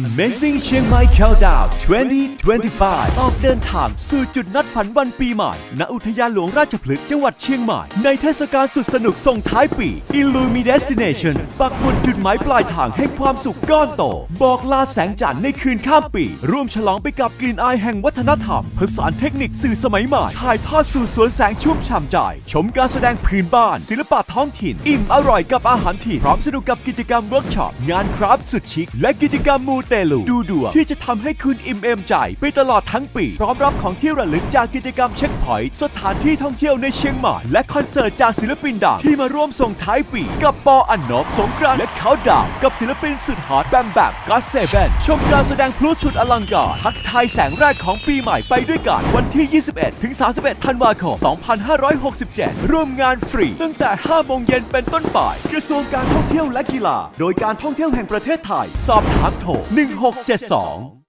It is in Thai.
Amazing เชียงใหม่ Countdown 2025 ออกเดินทางสู่จุดนัดฝันวันปีใหม่ ณ อุทยานหลวงราชพฤกษ์จังหวัดเชียงใหม่ ในเทศกาลสุดสนุกส่งท้ายปี Illumi Destination ปักหมุดจุดหมายปลายทางแห่งความสุขก้อนโต บอกลาแสงจันทร์ในคืนข้ามปี ร่วมฉลองไปกับกลิ่นอายแห่งวัฒนธรรม ผสานเทคนิคสื่อสมัยใหม่ ถ่ายทอดสู่สวนแสงชุ่มฉ่ำใจ ชมการแสดงพื้นบ้าน ศิลปะท้องถิ่น อิ่มอร่อยกับอาหารถิ่น พร้อมสนุกกับกิจกรรมเวิร์กช็อป งานคราฟสุดชิค และกิจกรรมมูเตลูดูดวงที่จะทำให้คุณอิ่มเอมใจไปตลอดทั้งปี พร้อมรับของที่ระลึกจากกิจกรรมเช็คพอยต์สถานที่ท่องเที่ยวในเชียงใหม่และคอนเสิร์ตจากศิลปินดังที่มาร่วมส่งท้ายปี กับปออันนบสงกรานต์และเขาดาวน์กับศิลปินสุดฮอตแบมแบมก็เซเว่นชมการแสดงพลุสุดอลังการทักทายแสงแรกของปีใหม่ไปด้วยกันวันที่ 21 ถึง 31 ธันวาคม 2567 ร่วมงานฟรี ตั้งแต่ 5 โมงเย็นเป็นต้นไป กระทรวงการท่องเที่ยวและกีฬา โดยการท่องเที่ยวแห่งประเทศไทย สอบถามโทร1672